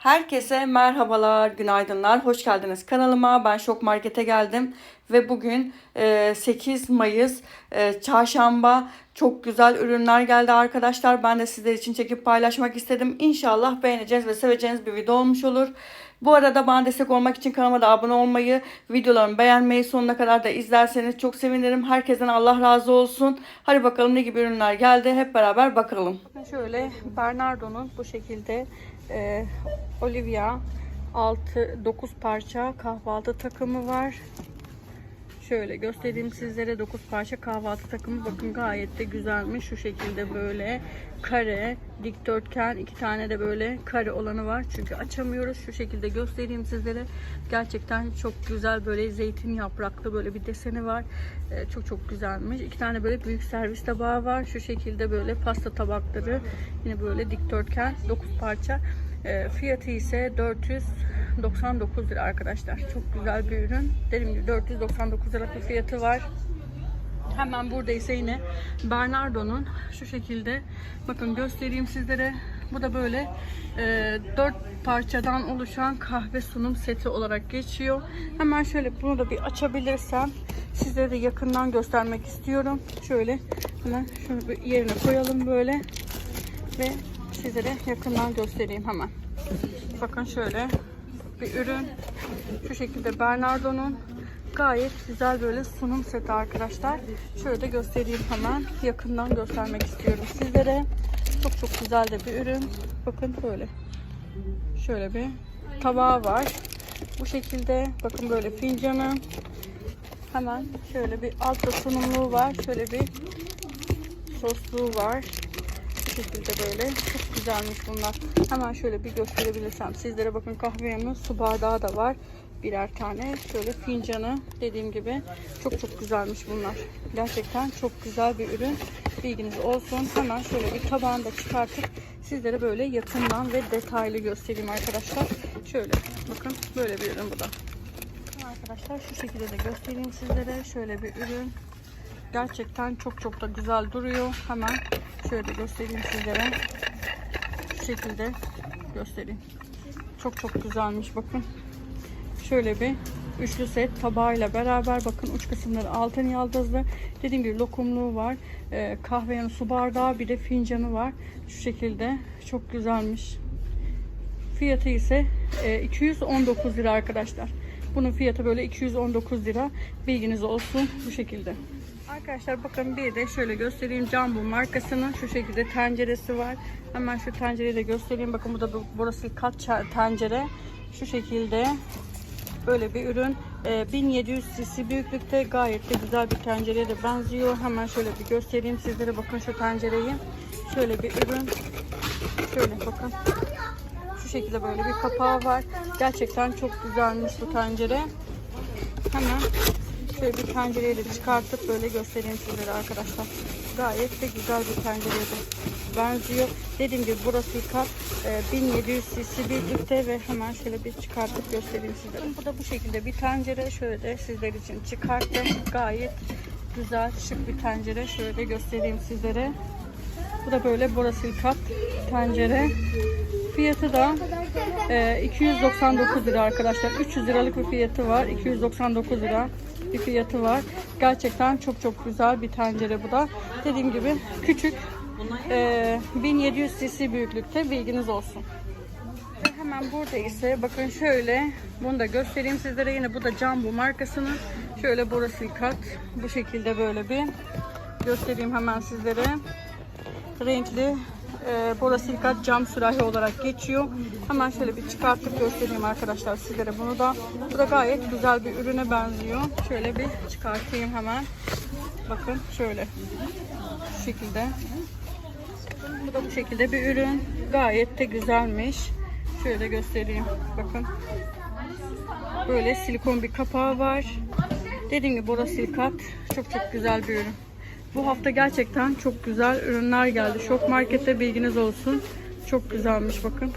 Herkese merhabalar, günaydınlar, hoş geldiniz kanalıma. Ben Şok Market'e geldim ve bugün e, 8 Mayıs e, Çarşamba çok güzel ürünler geldi arkadaşlar. Ben de sizler için çekip paylaşmak istedim. İnşallah beğeneceğiz ve seveceğiniz bir video olmuş olur. Bu arada bana destek olmak için kanalıma da abone olmayı, videolarımı beğenmeyi sonuna kadar da izlerseniz çok sevinirim. Herkesten Allah razı olsun. Hadi bakalım ne gibi ürünler geldi. Hep beraber bakalım. Şöyle Bernardo'nun bu şekilde e, Olivia 6-9 parça kahvaltı takımı var. Şöyle göstereyim sizlere 9 parça kahvaltı takımı. Bakın gayet de güzelmiş. Şu şekilde böyle kare, dikdörtgen, iki tane de böyle kare olanı var. Çünkü açamıyoruz. Şu şekilde göstereyim sizlere. Gerçekten çok güzel böyle zeytin yapraklı böyle bir deseni var. Ee, çok çok güzelmiş. İki tane böyle büyük servis tabağı var. Şu şekilde böyle pasta tabakları. Yine böyle dikdörtgen 9 parça. Ee, fiyatı ise 499 lira arkadaşlar. Çok güzel bir ürün. Dediğim gibi 499 lira bir fiyatı var. Hemen burada ise yine Bernardo'nun şu şekilde bakın göstereyim sizlere. Bu da böyle e, 4 parçadan oluşan kahve sunum seti olarak geçiyor. Hemen şöyle bunu da bir açabilirsem sizlere de yakından göstermek istiyorum. Şöyle hemen şunu bir yerine koyalım böyle ve sizlere yakından göstereyim hemen. Bakın şöyle bir ürün. Şu şekilde Bernardo'nun gayet güzel böyle sunum seti arkadaşlar. Şöyle de göstereyim hemen. Yakından göstermek istiyorum sizlere. Çok çok güzel de bir ürün. Bakın böyle. Şöyle bir tabağı var. Bu şekilde bakın böyle fincanı. Hemen şöyle bir altta sunumluğu var. Şöyle bir sosluğu var. Bu şekilde böyle. Çok güzelmiş bunlar. Hemen şöyle bir gösterebilirsem sizlere bakın kahve yanı su bardağı da var. Birer tane. Şöyle fincanı dediğim gibi çok çok güzelmiş bunlar. Gerçekten çok güzel bir ürün. Bilginiz olsun. Hemen şöyle bir tabağını da çıkartıp sizlere böyle yakından ve detaylı göstereyim arkadaşlar. Şöyle bakın böyle bir ürün bu da. Arkadaşlar şu şekilde de göstereyim sizlere. Şöyle bir ürün. Gerçekten çok çok da güzel duruyor. Hemen şöyle göstereyim sizlere. Şekilde göstereyim. Çok çok güzelmiş bakın. Şöyle bir üçlü set tabağıyla beraber bakın uç kısımları altın yaldızlı. Dediğim gibi lokumluğu var. Ee, kahve su bardağı bir de fincanı var. Şu şekilde çok güzelmiş. Fiyatı ise e, 219 lira arkadaşlar. Bunun fiyatı böyle 219 lira. Bilginiz olsun bu şekilde. Arkadaşlar bakın bir de şöyle göstereyim Jumbo markasının şu şekilde tenceresi var. Hemen şu tencereyi de göstereyim. Bakın bu da bu- burası kat tencere. Şu şekilde böyle bir ürün. Ee, 1700 cc büyüklükte gayet de güzel bir tencereye de benziyor. Hemen şöyle bir göstereyim sizlere. Bakın şu tencereyi. Şöyle bir ürün. Şöyle bakın. Şu şekilde böyle bir kapağı var. Gerçekten çok güzelmiş bu tencere. Hemen şöyle bir tencereyi de çıkartıp böyle göstereyim sizlere arkadaşlar. Gayet de güzel bir tencereye de benziyor. Dediğim gibi burası kat e, 1700 cc büyüklükte ve hemen şöyle bir çıkartıp göstereyim sizlere. Bu da bu şekilde bir tencere. Şöyle de sizler için çıkarttım. Gayet güzel şık bir tencere. Şöyle de göstereyim sizlere. Bu da böyle borosilikat tencere. Fiyatı da e, 299 lira arkadaşlar. 300 liralık bir fiyatı var. 299 lira bir fiyatı var. Gerçekten çok çok güzel bir tencere bu da. Dediğim gibi küçük. E, 1700 cc büyüklükte bilginiz olsun. Ve hemen burada ise bakın şöyle bunu da göstereyim sizlere yine bu da Jumbo markasının şöyle borosilikat bu şekilde böyle bir göstereyim hemen sizlere renkli e, borosilikat cam sürahi olarak geçiyor. Hemen şöyle bir çıkartıp göstereyim arkadaşlar sizlere bunu da. Bu da gayet güzel bir ürüne benziyor. Şöyle bir çıkartayım hemen. Bakın şöyle. Şu şekilde. Bu da bu şekilde bir ürün. Gayet de güzelmiş. Şöyle göstereyim. Bakın. Böyle silikon bir kapağı var. Dediğim gibi borosilikat. Çok çok güzel bir ürün. Bu hafta gerçekten çok güzel ürünler geldi. Şok Market'te bilginiz olsun. Çok güzelmiş bakın.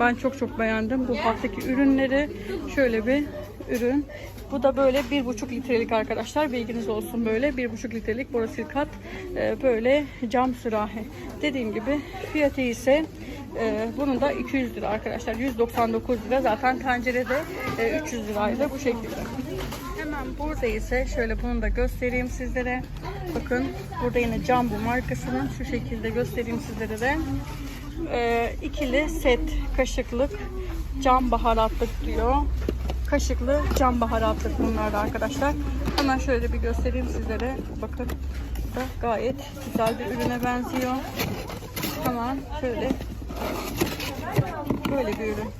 Ben çok çok beğendim bu haftaki ürünleri. Şöyle bir ürün. Bu da böyle bir buçuk litrelik arkadaşlar. Bilginiz olsun böyle bir buçuk litrelik borosilikat e, böyle cam sürahi. Dediğim gibi fiyatı ise Ee, bunun da 200 lira arkadaşlar. 199 lira. Zaten tencerede e, 300 liraydı bu şekilde. Hemen burada ise şöyle bunu da göstereyim sizlere. Bakın burada yine Jumbo markasının şu şekilde göstereyim sizlere de. Ee, ikili set kaşıklık cam baharatlık diyor. Kaşıklı cam baharatlık bunlar da arkadaşlar. Hemen şöyle bir göstereyim sizlere. Bakın da gayet güzel bir ürüne benziyor. Hemen şöyle böyle bir ürün.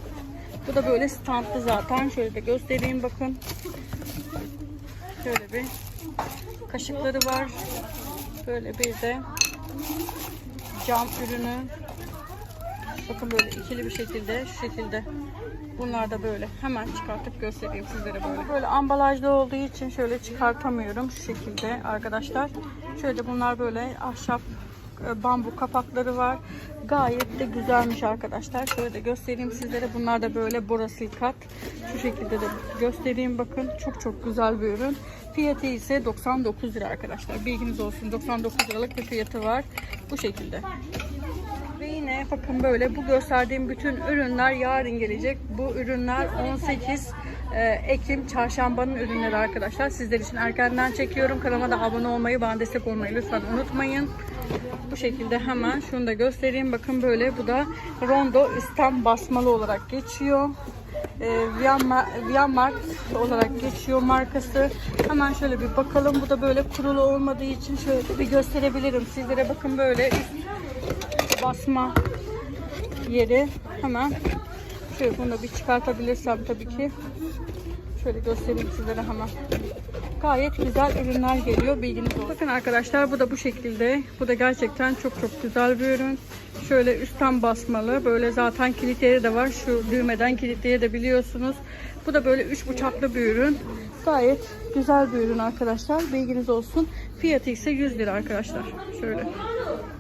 Bu da böyle standlı zaten. Şöyle de göstereyim bakın. Şöyle bir kaşıkları var. Böyle bir de cam ürünü. Bakın böyle ikili bir şekilde, şu şekilde. Bunlar da böyle. Hemen çıkartıp göstereyim sizlere böyle. Böyle ambalajlı olduğu için şöyle çıkartamıyorum şu şekilde arkadaşlar. Şöyle bunlar böyle ahşap bambu kapakları var. Gayet de güzelmiş arkadaşlar. Şöyle de göstereyim sizlere. Bunlar da böyle borasil kat. Şu şekilde de göstereyim bakın. Çok çok güzel bir ürün. Fiyatı ise 99 lira arkadaşlar. Bilginiz olsun. 99 liralık bir fiyatı var. Bu şekilde. Ve yine bakın böyle bu gösterdiğim bütün ürünler yarın gelecek. Bu ürünler 18 e, Ekim çarşambanın ürünleri arkadaşlar. Sizler için erkenden çekiyorum. Kanalıma da abone olmayı, bana destek olmayı lütfen unutmayın. Bu şekilde hemen şunu da göstereyim. Bakın böyle bu da Rondo üstten basmalı olarak geçiyor. E, Vianma- Vianmart olarak geçiyor markası. Hemen şöyle bir bakalım. Bu da böyle kurulu olmadığı için şöyle bir gösterebilirim. Sizlere bakın böyle basma yeri hemen şöyle bunu da bir çıkartabilirsem tabii ki şöyle göstereyim sizlere hemen. Gayet güzel ürünler geliyor bilginiz olsun. Bakın arkadaşlar bu da bu şekilde. Bu da gerçekten çok çok güzel bir ürün. Şöyle üstten basmalı. Böyle zaten kilitleri de var. Şu düğmeden kilitleri de biliyorsunuz. Bu da böyle üç bıçaklı bir ürün. Gayet güzel bir ürün arkadaşlar. Bilginiz olsun. Fiyatı ise 100 lira arkadaşlar. Şöyle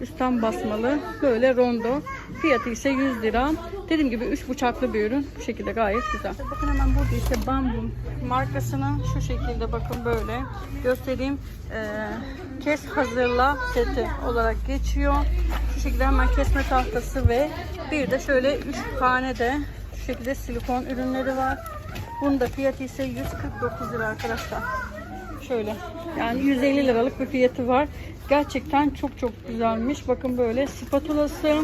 Üstten basmalı. Böyle rondo. Fiyatı ise 100 lira. Dediğim gibi 3 bıçaklı bir ürün. Bu şekilde gayet güzel. Bakın hemen burada ise Bamboo markasının şu şekilde bakın böyle göstereyim. Ee, kes hazırla seti olarak geçiyor. Şu şekilde hemen kesme tahtası ve bir de şöyle 3 tane de şu şekilde silikon ürünleri var. Bunun da fiyatı ise 149 lira arkadaşlar. Şöyle. Yani 150 liralık bir fiyatı var. Gerçekten çok çok güzelmiş. Bakın böyle spatulası.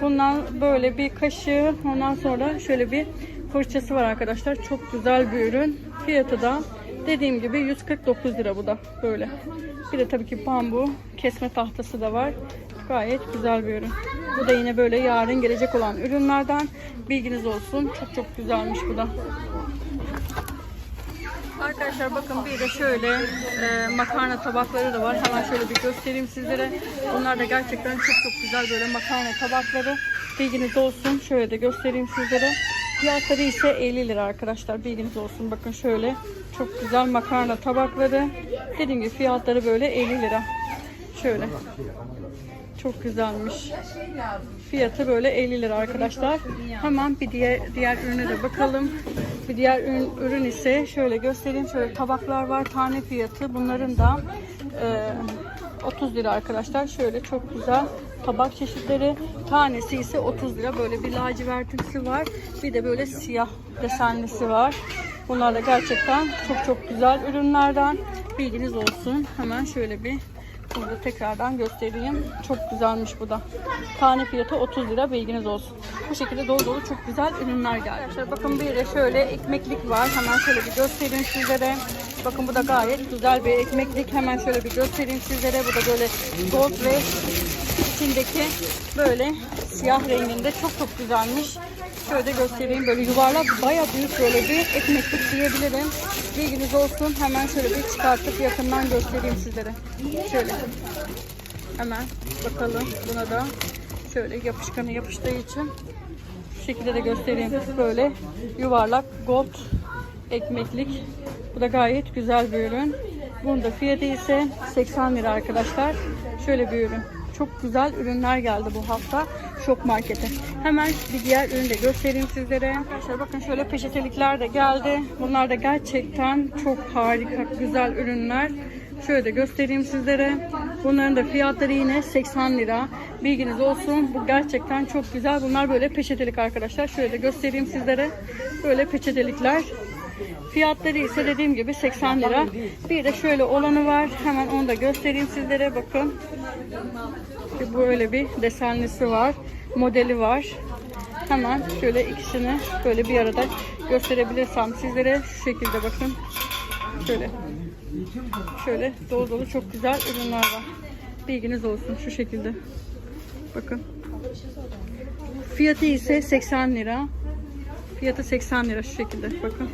Bundan böyle bir kaşığı. Ondan sonra şöyle bir fırçası var arkadaşlar. Çok güzel bir ürün. Fiyatı da dediğim gibi 149 lira bu da. Böyle. Bir de tabii ki bambu kesme tahtası da var. Gayet güzel bir ürün. Bu da yine böyle yarın gelecek olan ürünlerden. Bilginiz olsun. Çok çok güzelmiş bu da. Arkadaşlar bakın bir de şöyle e, makarna tabakları da var. Hemen şöyle bir göstereyim sizlere. Bunlar da gerçekten çok çok güzel böyle makarna tabakları. Bilginiz olsun. Şöyle de göstereyim sizlere. Fiyatları ise 50 lira arkadaşlar. Bilginiz olsun. Bakın şöyle çok güzel makarna tabakları. Dediğim gibi fiyatları böyle 50 lira. Şöyle. Çok güzelmiş. Fiyatı böyle 50 lira arkadaşlar. Hemen bir diğer diğer ürüne de bakalım. Bir diğer ürün, ürün ise şöyle göstereyim. Şöyle tabaklar var. Tane fiyatı. Bunların da e, 30 lira arkadaşlar. Şöyle çok güzel tabak çeşitleri. Tanesi ise 30 lira. Böyle bir lacivertimsi var. Bir de böyle siyah desenlisi var. Bunlar da gerçekten çok çok güzel ürünlerden. Bilginiz olsun. Hemen şöyle bir bunu da tekrardan göstereyim. Çok güzelmiş bu da. Tane fiyatı 30 lira bilginiz olsun. Bu şekilde dolu dolu çok güzel ürünler geldi. Arkadaşlar bakın bir de şöyle ekmeklik var. Hemen şöyle bir göstereyim sizlere. Bakın bu da gayet güzel bir ekmeklik. Hemen şöyle bir göstereyim sizlere. Bu da böyle gold ve içindeki böyle siyah renginde çok çok güzelmiş. Şöyle göstereyim böyle yuvarlak baya büyük böyle bir ekmeklik diyebilirim. Bilginiz olsun. Hemen şöyle bir çıkartıp yakından göstereyim sizlere. Şöyle. Hemen bakalım buna da şöyle yapışkanı yapıştığı için şu şekilde de göstereyim. Böyle yuvarlak gold ekmeklik. Bu da gayet güzel bir ürün. Bunun da fiyatı ise 80 lira arkadaşlar. Şöyle bir ürün. Çok güzel ürünler geldi bu hafta Şok Market'e. Hemen bir diğer ürünü de göstereyim sizlere. Arkadaşlar bakın şöyle peçetelikler de geldi. Bunlar da gerçekten çok harika, güzel ürünler. Şöyle de göstereyim sizlere. Bunların da fiyatları yine 80 lira. Bilginiz olsun. Bu gerçekten çok güzel. Bunlar böyle peçetelik arkadaşlar. Şöyle de göstereyim sizlere. Böyle peçetelikler. Fiyatları ise dediğim gibi 80 lira. Bir de şöyle olanı var. Hemen onu da göstereyim sizlere. Bakın. Böyle bir desenlisi var. Modeli var. Hemen şöyle ikisini böyle bir arada gösterebilirsem sizlere şu şekilde bakın. Şöyle. Şöyle dolu dolu çok güzel ürünler var. Bilginiz olsun şu şekilde. Bakın. Fiyatı ise 80 lira. Fiyatı 80 lira şu şekilde. Bakın.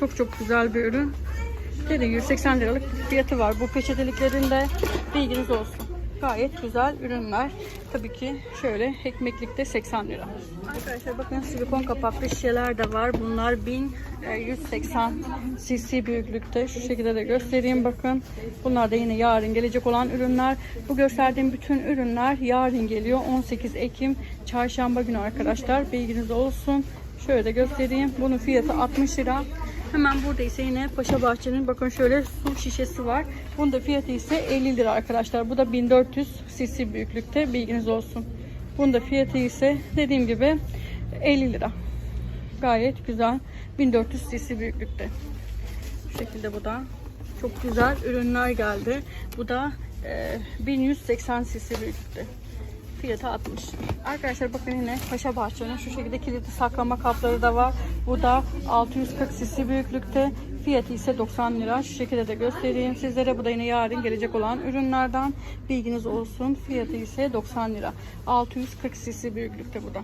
Çok çok güzel bir ürün. Dediğim gibi 80 liralık fiyatı var. Bu peçeteliklerin de bilginiz olsun. Gayet güzel ürünler. Tabii ki şöyle ekmeklikte 80 lira. Arkadaşlar bakın silikon kapaklı şişeler de var. Bunlar 1180 cc büyüklükte. Şu şekilde de göstereyim bakın. Bunlar da yine yarın gelecek olan ürünler. Bu gösterdiğim bütün ürünler yarın geliyor. 18 Ekim çarşamba günü arkadaşlar. Bilginiz olsun. Şöyle de göstereyim. Bunun fiyatı 60 lira. Hemen burada ise yine Paşa Bahçe'nin bakın şöyle su şişesi var. Bunun da fiyatı ise 50 lira arkadaşlar. Bu da 1400 cc büyüklükte bilginiz olsun. Bunun da fiyatı ise dediğim gibi 50 lira. Gayet güzel. 1400 cc büyüklükte. Bu şekilde bu da. Çok güzel ürünler geldi. Bu da e, 1180 cc büyüklükte. Fiyatı 60. Arkadaşlar bakın yine Paşa Bahçe'nin şu şekilde kilitli saklama kapları da var. Bu da 640 cc büyüklükte. Fiyatı ise 90 lira. Şu şekilde de göstereyim sizlere. Bu da yine yarın gelecek olan ürünlerden. Bilginiz olsun. Fiyatı ise 90 lira. 640 cc büyüklükte bu da.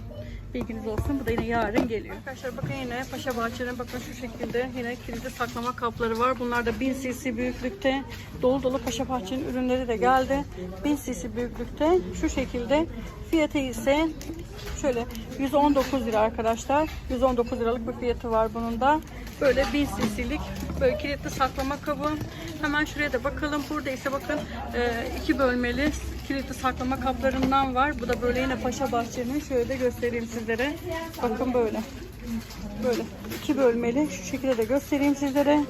Bilginiz olsun. Bu da yine yarın geliyor. Arkadaşlar bakın yine Paşa Bahçe'nin bakın şu şekilde yine kilitli saklama kapları var. Bunlar da 1000 cc büyüklükte. Dolu dolu Paşa Bahçe'nin ürünleri de geldi. 1000 cc büyüklükte. Şu şekilde fiyatı ise şöyle 119 lira arkadaşlar. 119 liralık bir fiyatı var bunun da. Böyle 1000 cc'lik böyle kilitli saklama kabı. Hemen şuraya da bakalım. Burada ise bakın e, iki bölmeli kilitli saklama kaplarından var. Bu da böyle yine Paşa Bahçe'nin. Şöyle de göstereyim sizlere. Bakın böyle. Böyle iki bölmeli. Şu şekilde de göstereyim sizlere.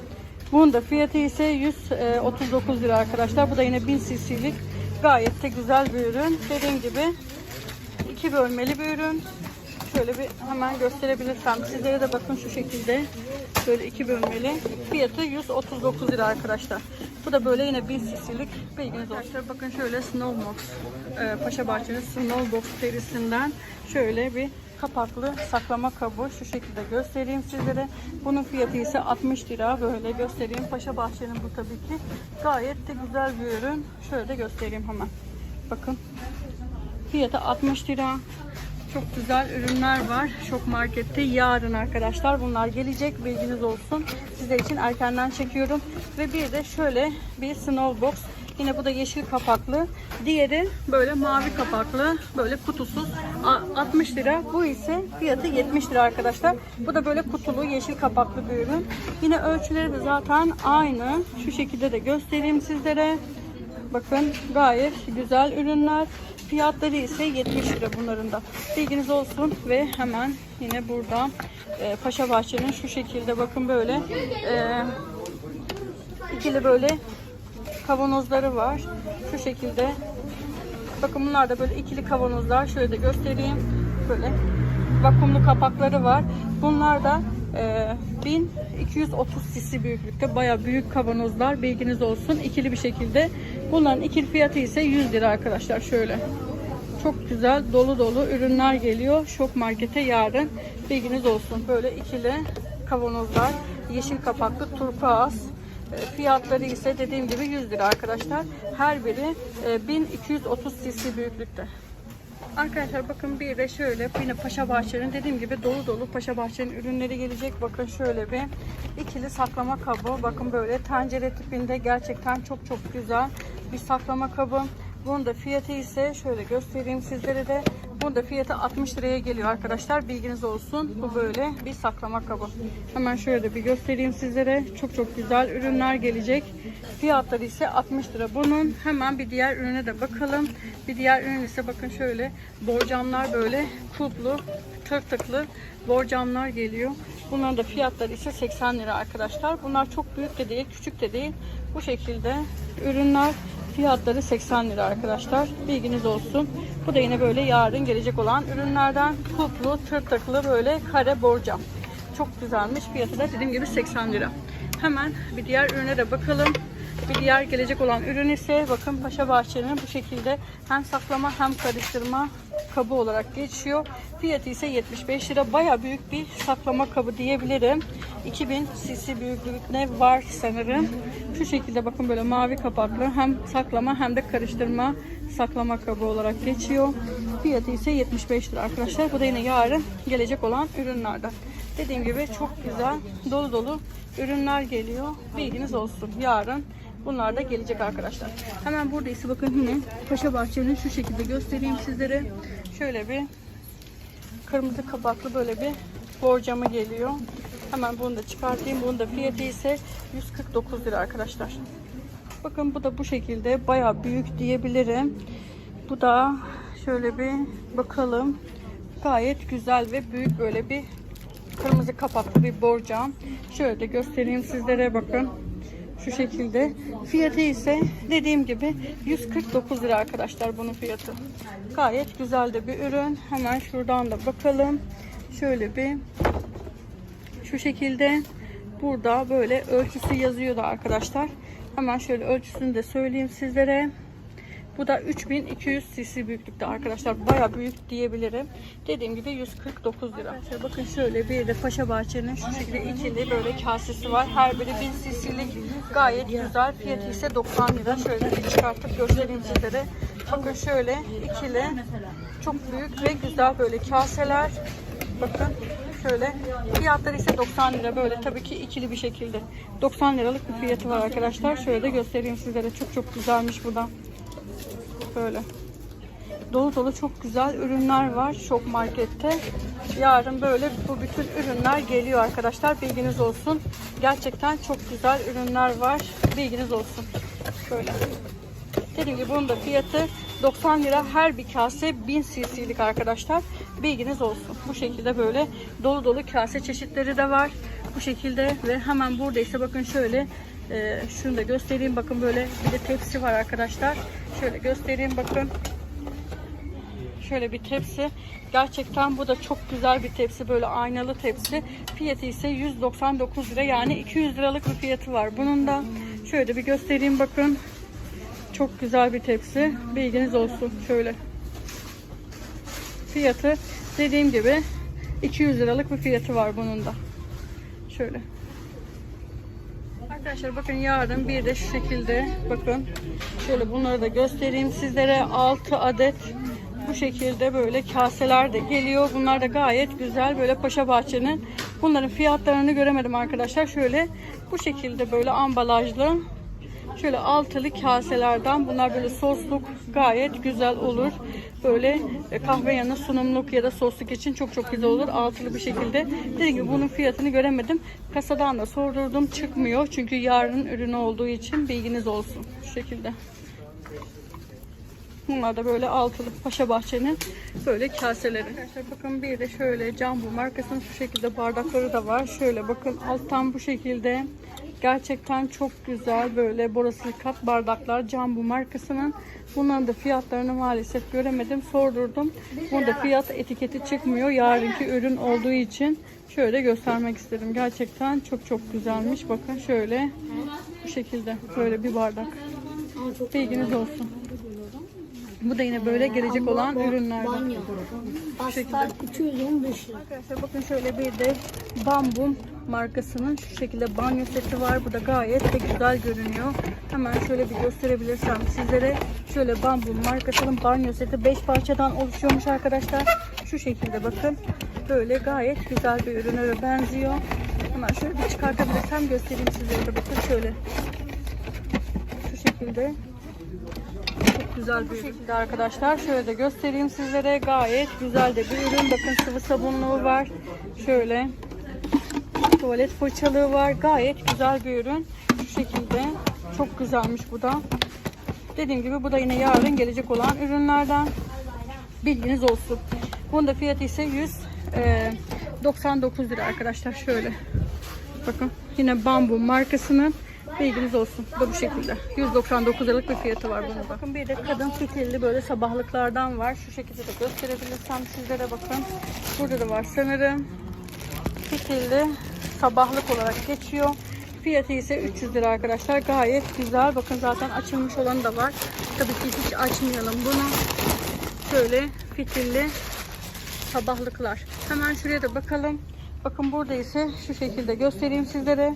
Bunun da fiyatı ise 139 lira arkadaşlar. Bu da yine 1000 cc'lik. Gayet de güzel bir ürün. Dediğim gibi iki bölmeli bir ürün. Şöyle bir hemen gösterebilirsem sizlere de bakın şu şekilde. Böyle iki bölmeli. Fiyatı 139 lira arkadaşlar. Bu da böyle yine 1000 cc'lik bilginiz olsun. Bakın şöyle Snowbox. E, Paşa Bahçe'nin Snowbox serisinden şöyle bir kapaklı saklama kabı şu şekilde göstereyim sizlere. Bunun fiyatı ise 60 lira. Böyle göstereyim. Paşa Bahçe'nin bu tabii ki. Gayet de güzel bir ürün. Şöyle de göstereyim hemen. Bakın. Fiyatı 60 lira. Çok güzel ürünler var. Şok Market'te yarın arkadaşlar. Bunlar gelecek. Bilginiz olsun. Sizler için erkenden çekiyorum. Ve bir de şöyle bir Snowbox. Yine bu da yeşil kapaklı. Diğeri böyle mavi kapaklı. Böyle kutusuz. A- 60 lira. Bu ise fiyatı 70 lira arkadaşlar. Bu da böyle kutulu yeşil kapaklı bir ürün. Yine ölçüleri de zaten aynı. Şu şekilde de göstereyim sizlere. Bakın gayet güzel ürünler. Fiyatları ise 70 lira bunların da. Bilginiz olsun ve hemen yine burada e, Paşa Bahçe'nin şu şekilde bakın böyle e, ikili böyle kavanozları var. Şu şekilde. Bakın bunlar da böyle ikili kavanozlar. Şöyle de göstereyim. Böyle vakumlu kapakları var. Bunlar da e, 1230 cc büyüklükte baya büyük kavanozlar bilginiz olsun ikili bir şekilde. Bunların ikili fiyatı ise 100 lira arkadaşlar şöyle. Çok güzel dolu dolu ürünler geliyor. Şok markete yarın bilginiz olsun. Böyle ikili kavanozlar yeşil kapaklı turkuaz. E, fiyatları ise dediğim gibi 100 lira arkadaşlar. Her biri e, 1230 cc büyüklükte Arkadaşlar bakın bir de şöyle yine Paşa Bahçe'nin dediğim gibi dolu dolu Paşa Bahçe'nin ürünleri gelecek. Bakın şöyle bir ikili saklama kabı. Bakın böyle tencere tipinde gerçekten çok çok güzel bir saklama kabı. Bunun da fiyatı ise şöyle göstereyim sizlere de. Bunun da fiyatı 60 liraya geliyor arkadaşlar. Bilginiz olsun. Bu böyle bir saklama kabı. Hemen şöyle de bir göstereyim sizlere. Çok çok güzel ürünler gelecek. Fiyatları ise 60 lira. Bunun hemen bir diğer ürüne de bakalım. Bir diğer ürün ise bakın şöyle borcamlar böyle kulplu, tırtıklı borcamlar geliyor. Bunların da fiyatları ise 80 lira arkadaşlar. Bunlar çok büyük de değil, küçük de değil. Bu şekilde ürünler fiyatları 80 lira arkadaşlar. Bilginiz olsun. Bu da yine böyle yarın gelecek olan ürünlerden kuplu, tırtıklı böyle kare borcam. Çok güzelmiş. Fiyatı da dediğim gibi 80 lira. Hemen bir diğer ürüne de bakalım. Bir diğer gelecek olan ürün ise bakın Paşa Bahçe'nin bu şekilde hem saklama hem karıştırma kabı olarak geçiyor. Fiyatı ise 75 lira. Baya büyük bir saklama kabı diyebilirim. 2000 cc büyüklükte var sanırım. Şu şekilde bakın böyle mavi kapaklı hem saklama hem de karıştırma saklama kabı olarak geçiyor. Fiyatı ise 75 lira arkadaşlar. Bu da yine yarın gelecek olan ürünlerden. Dediğim gibi çok güzel dolu dolu ürünler geliyor. Bilginiz olsun. Yarın bunlar da gelecek arkadaşlar. Hemen burada ise bakın yine Paşa Bahçe'nin şu şekilde göstereyim sizlere. Şöyle bir kırmızı kapaklı böyle bir borcamı geliyor. Hemen bunu da çıkartayım. Bunun da fiyatı ise 149 lira arkadaşlar. Bakın bu da bu şekilde bayağı büyük diyebilirim. Bu da şöyle bir bakalım. Gayet güzel ve büyük böyle bir kırmızı kapaklı bir borcam. Şöyle de göstereyim sizlere bakın. Şu şekilde. Fiyatı ise dediğim gibi 149 lira arkadaşlar bunun fiyatı. Gayet güzel de bir ürün. Hemen şuradan da bakalım. Şöyle bir şu şekilde burada böyle ölçüsü yazıyordu arkadaşlar. Hemen şöyle ölçüsünü de söyleyeyim sizlere. Bu da 3200 cc büyüklükte arkadaşlar. Baya büyük diyebilirim. Dediğim gibi 149 lira. Şöyle bakın şöyle bir de Paşa Bahçe'nin şu şekilde ikili böyle kasesi var. Her biri 1000 cc'lik gayet güzel. Fiyatı ise 90 lira. Şöyle bir çıkartıp göstereyim sizlere. Bakın şöyle ikili çok büyük ve güzel böyle kaseler. Bakın şöyle fiyatları ise 90 lira böyle tabii ki ikili bir şekilde 90 liralık bir fiyatı var arkadaşlar şöyle de göstereyim sizlere çok çok güzelmiş bu da böyle. Dolu dolu çok güzel ürünler var şok markette. Yarın böyle bu bütün ürünler geliyor arkadaşlar. Bilginiz olsun. Gerçekten çok güzel ürünler var. Bilginiz olsun. Şöyle. Dediğim gibi bunun da fiyatı 90 lira. Her bir kase 1000 cc'lik arkadaşlar. Bilginiz olsun. Bu şekilde böyle dolu dolu kase çeşitleri de var. Bu şekilde ve hemen burada ise bakın şöyle e, şunu da göstereyim. Bakın böyle bir de tepsi var arkadaşlar. Şöyle göstereyim bakın. Şöyle bir tepsi. Gerçekten bu da çok güzel bir tepsi. Böyle aynalı tepsi. Fiyatı ise 199 lira. Yani 200 liralık bir fiyatı var. Bunun da şöyle bir göstereyim bakın. Çok güzel bir tepsi. Bilginiz olsun. Şöyle. Fiyatı dediğim gibi 200 liralık bir fiyatı var bunun da. Şöyle. Arkadaşlar bakın yarın bir de şu şekilde bakın. Şöyle bunları da göstereyim sizlere. 6 adet bu şekilde böyle kaseler de geliyor. Bunlar da gayet güzel. Böyle Paşa Bahçe'nin. Bunların fiyatlarını göremedim arkadaşlar. Şöyle bu şekilde böyle ambalajlı Şöyle altılı kaselerden bunlar böyle sosluk gayet güzel olur. Böyle e, kahve yanı sunumluk ya da sosluk için çok çok güzel olur. Altılı bir şekilde. Dediğim gibi bunun fiyatını göremedim. Kasadan da sordurdum çıkmıyor. Çünkü yarın ürünü olduğu için bilginiz olsun. Şu şekilde. Bunlar da böyle altılı Paşa Bahçe'nin böyle kaseleri. Arkadaşlar bakın bir de şöyle Cambu markasının şu şekilde bardakları da var. Şöyle bakın alttan bu şekilde gerçekten çok güzel böyle borası kat bardaklar Cambu markasının. Bunların da fiyatlarını maalesef göremedim. Sordurdum. Bunda fiyat etiketi çıkmıyor. Yarınki ürün olduğu için şöyle göstermek istedim. Gerçekten çok çok güzelmiş. Bakın şöyle bu şekilde böyle bir bardak. Bilginiz olsun. Bu da yine böyle gelecek olan ürünlerden. Astar 225 lira. Arkadaşlar bakın şöyle bir de Bambum markasının şu şekilde banyo seti var. Bu da gayet de güzel görünüyor. Hemen şöyle bir gösterebilirsem sizlere. Şöyle Bambum markasının banyo seti 5 parçadan oluşuyormuş arkadaşlar. Şu şekilde bakın. Böyle gayet güzel bir ürüne benziyor. Hemen şöyle bir çıkartabilirsem göstereyim sizlere bakın şöyle. Şu şekilde çok güzel bir şekilde arkadaşlar. Şöyle de göstereyim sizlere. Gayet güzel de bir ürün. Bakın sıvı sabunluğu var. Şöyle tuvalet fırçalığı var. Gayet güzel bir ürün. Şu şekilde. Çok güzelmiş bu da. Dediğim gibi bu da yine yarın gelecek olan ürünlerden. Bilginiz olsun. Bunun da fiyatı ise 100 e, 99 lira arkadaşlar şöyle. Bakın yine bambu markasının bilginiz olsun. Bu da bu şekilde. 199 liralık bir fiyatı var bunun. Bakın bir de kadın fitilli böyle sabahlıklardan var. Şu şekilde de gösterebilirsem sizlere bakın. Burada da var sanırım. Fitilli sabahlık olarak geçiyor. Fiyatı ise 300 lira arkadaşlar. Gayet güzel. Bakın zaten açılmış olan da var. Tabii ki hiç açmayalım bunu. Şöyle fitilli sabahlıklar. Hemen şuraya da bakalım. Bakın burada ise şu şekilde göstereyim sizlere.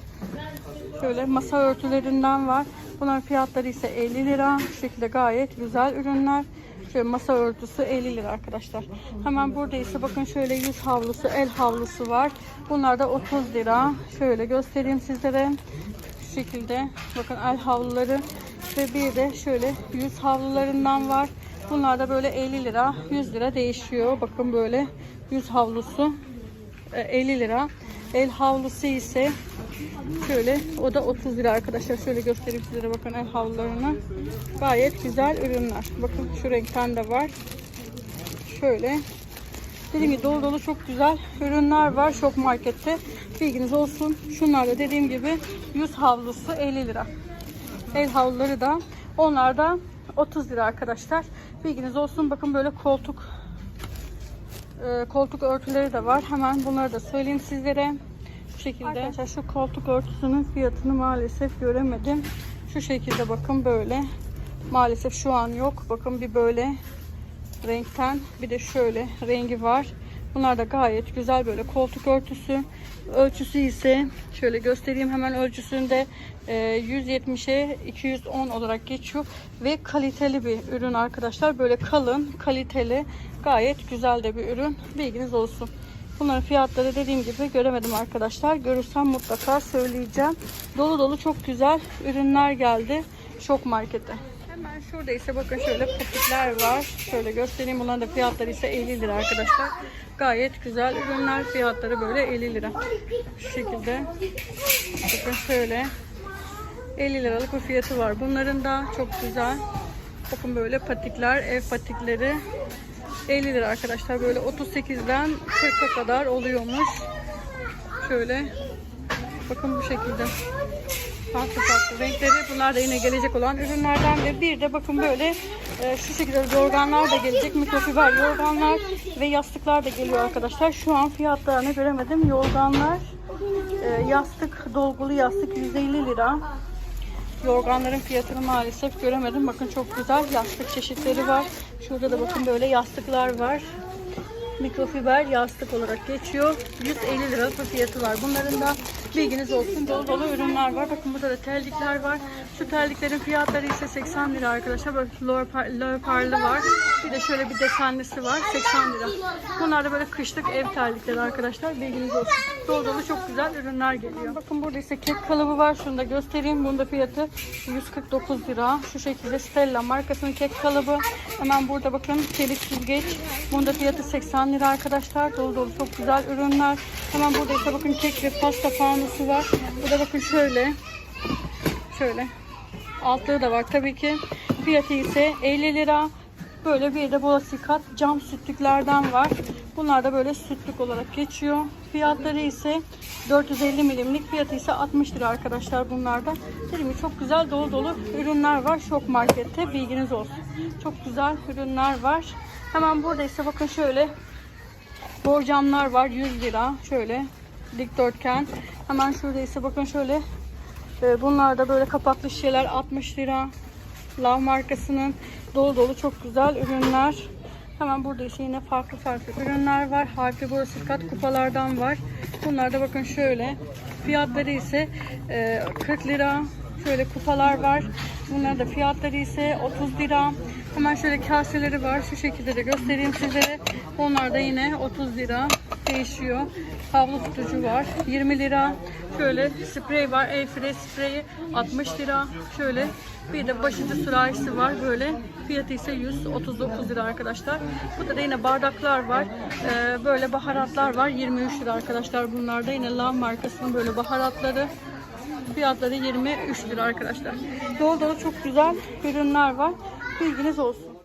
Şöyle masa örtülerinden var. Bunların fiyatları ise 50 lira. Şu şekilde gayet güzel ürünler. Şöyle masa örtüsü 50 lira arkadaşlar. Hemen burada ise bakın şöyle yüz havlusu, el havlusu var. Bunlar da 30 lira. Şöyle göstereyim sizlere. Şu şekilde bakın el havluları ve bir de şöyle yüz havlularından var. Bunlar da böyle 50 lira, 100 lira değişiyor. Bakın böyle yüz havlusu e, 50 lira. El havlusu ise şöyle o da 30 lira arkadaşlar. Şöyle göstereyim sizlere bakın el havlularını. Gayet güzel ürünler. Bakın şu renkten de var. Şöyle Dediğim gibi dolu dolu çok güzel ürünler var şok markette. Bilginiz olsun. Şunlar da dediğim gibi yüz havlusu 50 lira. El havluları da onlar da 30 lira arkadaşlar. Bilginiz olsun. Bakın böyle koltuk e, koltuk örtüleri de var. Hemen bunları da söyleyeyim sizlere. Şekilde. Arkadaşlar şu koltuk örtüsünün fiyatını maalesef göremedim. Şu şekilde bakın böyle. Maalesef şu an yok. Bakın bir böyle renkten bir de şöyle rengi var. Bunlar da gayet güzel böyle koltuk örtüsü. Ölçüsü ise şöyle göstereyim hemen ölçüsünde e, 170'e 210 olarak geçiyor ve kaliteli bir ürün arkadaşlar. Böyle kalın, kaliteli, gayet güzel de bir ürün. Bilginiz olsun. Bunların fiyatları dediğim gibi göremedim arkadaşlar. Görürsem mutlaka söyleyeceğim. Dolu dolu çok güzel ürünler geldi şok markete. Hemen şurada ise bakın şöyle patikler var. Şöyle göstereyim. Bunların da fiyatları ise 50 lira arkadaşlar. Gayet güzel ürünler. Fiyatları böyle 50 lira. Şu şekilde. Bakın şöyle. 50 liralık bir fiyatı var. Bunların da çok güzel. Bakın böyle patikler, ev patikleri 50 lira arkadaşlar. Böyle 38'den 40'a kadar oluyormuş. Şöyle. Bakın bu şekilde. Farklı farklı renkleri. Bunlar da yine gelecek olan ürünlerden ve bir de bakın böyle e, şu şekilde yorganlar da gelecek. Mikrofiber yorganlar ve yastıklar da geliyor arkadaşlar. Şu an fiyatlarını göremedim. Yorganlar e, yastık, dolgulu yastık 150 lira. Yorganların fiyatını maalesef göremedim. Bakın çok güzel yastık çeşitleri var. Şurada da bakın böyle yastıklar var. Mikrofiber yastık olarak geçiyor. 150 lira fiyatı var. Bunların da bilginiz olsun. Dolu dolu ürünler var. Bakın burada da terlikler var. Şu terliklerin fiyatları ise 80 lira arkadaşlar. Böyle leopar- leoparlı var. Bir de şöyle bir desenlisi var. 80 lira. Bunlar da böyle kışlık ev terlikleri arkadaşlar. Bilginiz olsun. Dolu dolu çok güzel ürünler geliyor. Bakın burada ise kek kalıbı var. Şunu da göstereyim. Bunun da fiyatı 149 lira. Şu şekilde Stella markasının kek kalıbı. Hemen burada bakın çelik süzgeç. Bunun da fiyatı 80 lira arkadaşlar. Dolu dolu çok güzel ürünler. Hemen burada ise bakın kek ve pasta fanusu var. Burada bakın şöyle. Şöyle. Altlığı da var tabii ki. Fiyatı ise 50 lira. Böyle bir de bolasikat cam sütlüklerden var. Bunlar da böyle sütlük olarak geçiyor. Fiyatları ise 450 milimlik fiyatı ise 60 lira arkadaşlar bunlarda. Gibi çok güzel dolu dolu ürünler var şok markette bilginiz olsun. Çok güzel ürünler var. Hemen burada ise bakın şöyle borcamlar var 100 lira. Şöyle dikdörtgen. Hemen şurada ise bakın şöyle e, bunlar da böyle kapaklı şişeler 60 lira. Lav markasının dolu dolu çok güzel ürünler. Hemen burada ise yine farklı farklı ürünler var. Harfi borosikat kupalardan var. Bunlar da bakın şöyle. Fiyatları ise e, 40 lira. Şöyle kupalar var. Bunlar da fiyatları ise 30 lira. Hemen şöyle kaseleri var. Şu şekilde de göstereyim sizlere. Onlar da yine 30 lira değişiyor. Havlu tutucu var. 20 lira. Şöyle sprey var. Airfree spreyi 60 lira. Şöyle bir de başıcı sürahisi var böyle. Fiyatı ise 139 lira arkadaşlar. Burada da yine bardaklar var. Ee, böyle baharatlar var. 23 lira arkadaşlar. Bunlar da yine Lav markasının böyle baharatları. Fiyatları 23 lira arkadaşlar. Dolu dolu çok güzel ürünler var. Bilginiz olsun.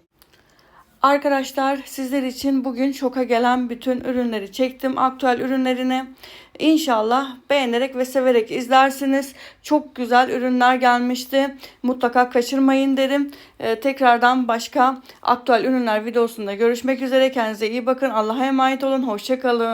Arkadaşlar sizler için bugün şoka gelen bütün ürünleri çektim. Aktüel ürünlerini. İnşallah beğenerek ve severek izlersiniz. Çok güzel ürünler gelmişti. Mutlaka kaçırmayın derim. Ee, tekrardan başka aktüel ürünler videosunda görüşmek üzere. Kendinize iyi bakın. Allah'a emanet olun. Hoşçakalın.